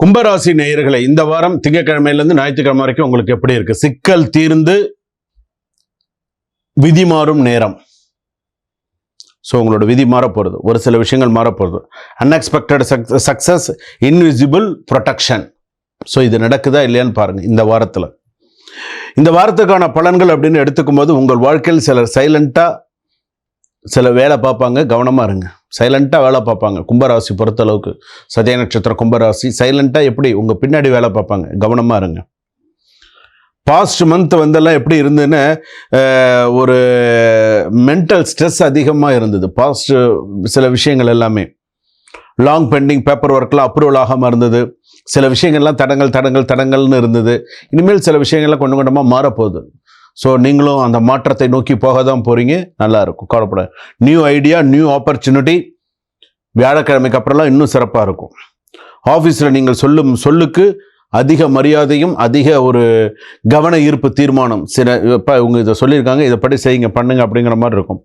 கும்பராசி நேயர்களை இந்த வாரம் திங்கக்கிழமையிலேருந்து ஞாயிற்றுக்கிழமை வரைக்கும் உங்களுக்கு எப்படி இருக்கு? சிக்கல் தீர்ந்து விதி மாறும் நேரம். ஸோ உங்களோட விதி மாறப்போகிறது ஒரு சில விஷயங்கள் மாறப்போகிறது unexpected success invisible protection so இது நடக்குதா இல்லையான்னு பாருங்கள் இந்த வாரத்தில். இந்த வாரத்துக்கான பலன்கள் அப்படின்னு எடுத்துக்கும் போது உங்கள் வாழ்க்கையில் சிலர் சைலண்ட்டாக சில வேலை பார்ப்பாங்க கவனமாக இருங்க. சைலண்ட்டாக வேலை பார்ப்பாங்க கும்பராசி பொறுத்தளவுக்கு. சதய நட்சத்திரம் கும்பராசி சைலண்ட்டாக எப்படி உங்கள் பின்னாடி வேலை பார்ப்பாங்க கவனமாக இருங்க. பாஸ்ட் மந்த் வந்தெல்லாம் எப்படி இருந்ததுன்னு ஒரு மென்டல் ஸ்ட்ரெஸ் அதிகமாக இருந்தது. பாஸ்ட் சில விஷயங்கள் எல்லாமே. லாங் பெண்டிங் பேப்பர் ஒர்க்லாம் அப்ரூவல் ஆகாமல் இருந்தது. சில விஷயங்கள்லாம் தடங்கள் தடங்கள் தடங்கள்னு இருந்தது. இனிமேல் சில விஷயங்கள்லாம் கொஞ்சம் கொஞ்சமாக மாறப்போகுது. ஸோ நீங்களும் அந்த மாற்றத்தை நோக்கி போக தான் போகிறீங்க நல்லா இருக்கும் கவலைப்பட நியூ ஐடியா நியூ ஆப்பர்ச்சுனிட்டி வியாழக்கிழமைக்கு அப்புறம்லாம் இன்னும் சிறப்பாக இருக்கும். ஆஃபீஸில் நீங்கள் சொல்லும் சொல்லுக்கு அதிக மரியாதையும் அதிக ஒரு கவன ஈர்ப்பு தீர்மானம். சில இப்போ இவங்க இதை சொல்லியிருக்காங்க. இதை படி செய்யுங்க பண்ணுங்க அப்படிங்கிற மாதிரி இருக்கும்.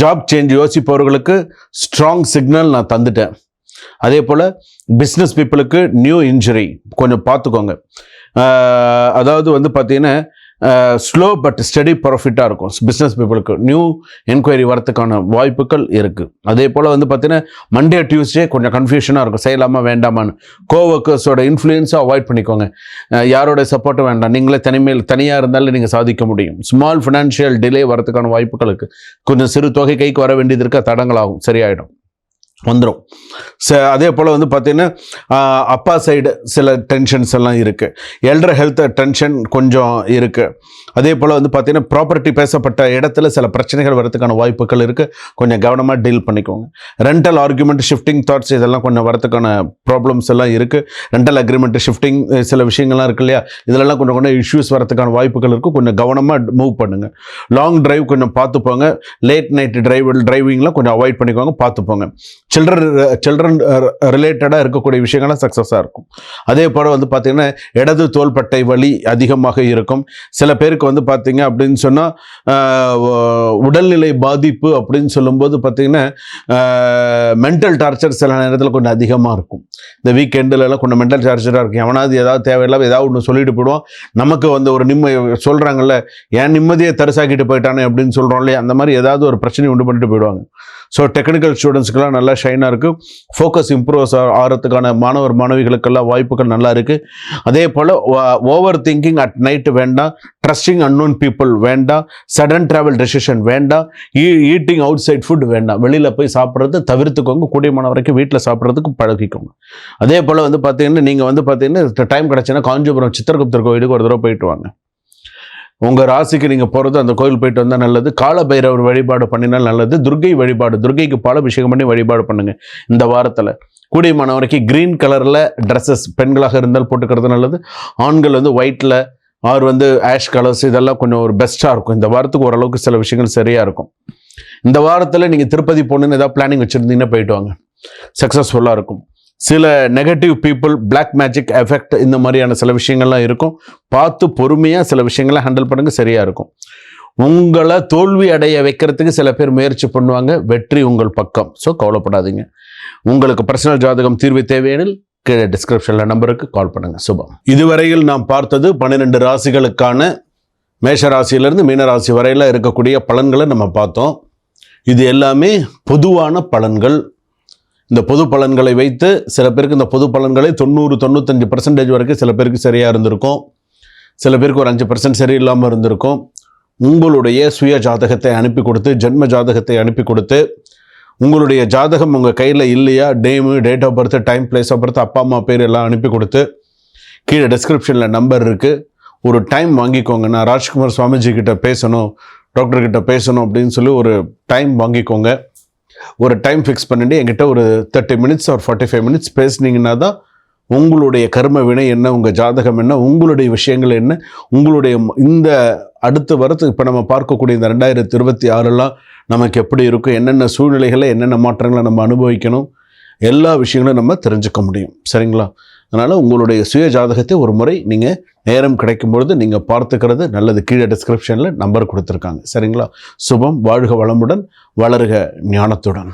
ஜாப் சேஞ்ச் யோசிப்பவர்களுக்கு ஸ்ட்ராங் சிக்னல் நான் தந்துட்டேன். அதே போல் பிஸ்னஸ் பீப்புளுக்கு நியூ இன்ஜுரி கொஞ்சம் பார்த்துக்கோங்க. அதாவது வந்து பார்த்தீங்கன்னா ஸ்லோ பட் ஸ்டடி ப்ராஃபிட்டாக இருக்கும். பிஸ்னஸ் பீப்புளுக்கு நியூ என்கொயரி வரத்துக்கான வாய்ப்புகள் இருக்குது அதே போல் வந்து பார்த்தீங்கன்னா மண்டே டியூஸ்டே கொஞ்சம் கன்ஃபியூஷனாக இருக்கும். செய்யலாமா வேண்டாமான்னு. கோவர்க்கர்ஸோட இன்ஃப்ளூயன்ஸை அவாய்ட் பண்ணிக்கோங்க. யாரோட சப்போர்ட்டும் வேண்டாம். நீங்களே தனிமையில் தனியாக இருந்தாலும் நீங்கள் சாதிக்க முடியும். ஸ்மால் ஃபினான்ஷியல் டிலே வரதுக்கான வாய்ப்புகளுக்கு கொஞ்சம் சிறு தொகை கைக்கு வர வேண்டியது இருக்க? தடங்களாகும் சரியாயிடும். வந்துடும் ச அதே போல் வந்து பார்த்தீங்கன்னா அப்பா சைடு சில டென்ஷன்ஸ் எல்லாம் இருக்குது எல்டர் ஹெல்த் டென்ஷன் கொஞ்சம் இருக்குது அதே போல் வந்து பார்த்தீங்கன்னா ப்ராப்பர்ட்டி பேசப்பட்ட இடத்துல சில பிரச்சனைகள் வரதுக்கான வாய்ப்புகள் இருக்குது கொஞ்சம் கவனமாக டீல் பண்ணிக்கோங்க. ரெண்டல் ஆர்குமெண்ட் ஷிஃப்டிங் தாட்ஸ் இதெல்லாம் கொஞ்சம் வரதுக்கான ப்ராப்ளம்ஸ் எல்லாம் இருக்குது ரெண்டல் அக்ரிமெண்ட் ஷிஃப்டிங் சில விஷயங்கள்லாம் இருக்கு இல்லையா? இதிலெல்லாம் கொஞ்சம் கொஞ்சம் இஷ்யூஸ் வரதுக்கான வாய்ப்புகள் இருக்குது கொஞ்சம் கவனமாக மூவ் பண்ணுங்கள் லாங் டிரைவ் கொஞ்சம் பார்த்துப்போங்க. லேட் நைட் டிரைவ் டிரைவிங்லாம் கொஞ்சம் அவாய்ட் பண்ணிக்கோங்க. பார்த்துப்போங்க. சில்ட்ரன் சில்ட்ரன் ரிலேட்டடாக இருக்கக்கூடிய விஷயங்கள்லாம் சக்ஸஸாக இருக்கும். அதே போல் வந்து பார்த்திங்கன்னா இடது தோள்பட்டை வலி அதிகமாக இருக்கும். சில பேருக்கு வந்து பார்த்திங்க அப்படின்னு சொன்னால் உடல்நிலை பாதிப்பு அப்படின்னு சொல்லும்போது பார்த்திங்கன்னா மென்டல் டார்ச்சர் சில நேரத்தில் கொஞ்சம் அதிகமாக இருக்கும். இந்த வீக்கெண்டுலலாம் கொஞ்சம் மென்டல் டார்ச்சராக இருக்கும். எவனாவது ஏதாவது தேவையில்லாம ஏதாவது ஒன்று சொல்லிட்டு போயிடுவோம் நமக்கு வந்து ஒரு நிம்ம சொல்கிறாங்கல்ல ஏன் நிம்மதியை தரிசாக்கிட்டு போயிட்டானே? அப்படின்னு சொல்கிறோம் இல்லையா? அந்த மாதிரி ஏதாவது ஒரு பிரச்சனை உண்டு பண்ணிட்டு போயிடுவாங்க. ஸோ டெக்னிக்கல் ஸ்டூடெண்ட்ஸ்க்கெல்லாம் நல்லா ஷைனாக இருக்குது ஃபோக்கஸ் இம்ப்ரூவ்ஸ் ஆகிறதுக்கான மாணவர் மாணவிகளுக்கெல்லாம் வாய்ப்புகள் நல்லா இருக்குது அதே போல் ஓவர் திங்கிங் அட் நைட்டு வேண்டாம். ட்ரஸ்டிங் அன்னோன் பீப்புள் வேண்டாம். சடன் ட்ராவல் டெசிஷன் வேண்டாம். ஈ ஈட்டிங் அவுட் சைட் ஃபுட் வேண்டாம். வெளியில் போய் சாப்பிட்றது தவிர்த்துக்கோங்க. கூடியமான வரைக்கும் வீட்டில் சாப்பிட்றதுக்கு பழகிக்கோங்க. அதே போல் வந்து பார்த்தீங்கன்னா நீங்கள் வந்து பார்த்தீங்கன்னா டைம் கிடச்சுன்னா காஞ்சிபுரம் சித்திரகுப்தர் கோயிலுக்கு ஒரு தடவை போயிட்டு வாங்க. உங்கள் ராசிக்கு நீங்கள் போகிறது அந்த கோயில் போயிட்டு வந்தால் நல்லது. காலபைரவர் வழிபாடு பண்ணினால் நல்லது. துர்கை வழிபாடு துர்கைக்கு பாலாபிஷேகம் பண்ணி வழிபாடு பண்ணுங்க இந்த வாரத்தில். கூடிய வரைக்கும் க்ரீன் கலரில் ட்ரெஸ்ஸஸ் பெண்களாக இருந்தால் போட்டுக்கிறது நல்லது. ஆண்கள் வந்து ஒயிட்டில் ஆர் வந்து ஆஷ் கலர்ஸ் இதெல்லாம் கொஞ்சம் ஒரு பெஸ்ட்டாக இருக்கும். இந்த வாரத்துக்கு ஓரளவுக்கு சில விஷயங்கள் சரியாக இருக்கும். இந்த வாரத்தில் நீங்கள் திருப்பதி போகணுன்னு ஏதாவது பிளானிங் வச்சுருந்தீங்கன்னா போயிட்டு வாங்க. சக்ஸஸ்ஃபுல்லாக இருக்கும். சில negative people black magic effect இந்த மாதிரியான சில விஷயங்கள்லாம் இருக்கும். பார்த்து பொறுமையாக சில விஷயங்களை ஹேண்டில் பண்ணுங்கள் சரியாக இருக்கும். உங்களை தோல்வி அடைய வைக்கிறதுக்கு சில பேர் முயற்சி பண்ணுவாங்க வெற்றி உங்கள் பக்கம். ஸோ கவலைப்படாதீங்க. உங்களுக்கு பர்சனல் ஜாதகம் தீர்வு தேவையெனில் கீழே டிஸ்கிரிப்ஷனில் நம்பருக்கு கால் பண்ணுங்கள் சுபம். இதுவரையில் நாம் பார்த்தது பன்னிரெண்டு ராசிகளுக்கான மேஷ ராசியிலிருந்து மீன ராசி வரையில் இருக்கக்கூடிய பலன்களை நம்ம பார்த்தோம். இது எல்லாமே பொதுவான பலன்கள். இந்த பொது பலன்களை வைத்து சில பேருக்கு இந்த பொது பலன்களை தொண்ணூறு தொண்ணூத்தஞ்சு பர்சன்டேஜ் வரைக்கும் சில பேருக்கு சரியாக இருந்திருக்கும். சில பேருக்கு ஒரு அஞ்சு பர்சன்ட் சரியில்லாமல் இருந்திருக்கும். உங்களுடைய சுய ஜாதகத்தை அனுப்பி கொடுத்து ஜென்ம ஜாதகத்தை அனுப்பி கொடுத்து உங்களுடைய ஜாதகம் உங்கள் கையில் இல்லையா dam date of birth time place of birth அப்பா அம்மா பேர் எல்லாம் அனுப்பி கொடுத்து கீழே டிஸ்கிரிப்ஷனில் நம்பர் இருக்குது ஒரு டைம் வாங்கிக்கோங்க நான் ராஜ்குமார் சுவாமிஜி கிட்ட பேசணும் டாக்டர்கிட்ட பேசணும் அப்படின்னு சொல்லி ஒரு டைம் வாங்கிக்கோங்க. ஒரு டைம் ஃபிக்ஸ் பண்ணிட்டு என்கிட்ட ஒரு தேர்ட்டி மினிட்ஸ் ஒரு ஃபார்ட்டி ஃபைவ் மினிட்ஸ் பேசுனீங்கன்னா தான் உங்களுடைய கர்ம வினை என்ன உங்கள் ஜாதகம் என்ன உங்களுடைய விஷயங்கள் என்ன உங்களுடைய இந்த அடுத்து வரத்து இப்போ நம்ம பார்க்கக்கூடிய இந்த ரெண்டாயிரத்தி இருபத்தி ஆறுலாம் நமக்கு எப்படி இருக்கும் என்னென்ன சூழ்நிலைகளை என்னென்ன மாற்றங்களை நம்ம அனுபவிக்கணும் எல்லா விஷயங்களும் நம்ம தெரிஞ்சுக்க முடியும். சரிங்களா? அதனால் உங்களுடைய சுய ஜாதகத்தை ஒரு முறை நீங்கள் நேரம் கிடைக்கும் பொழுது நீங்கள் பார்த்துக்கிறது நல்லது. கீழே டிஸ்கிரிப்ஷனில் நம்பர் கொடுத்துருக்காங்க. சரிங்களா? சுபம் வாழ்க வளமுடன் வளருக ஞானத்துடன்.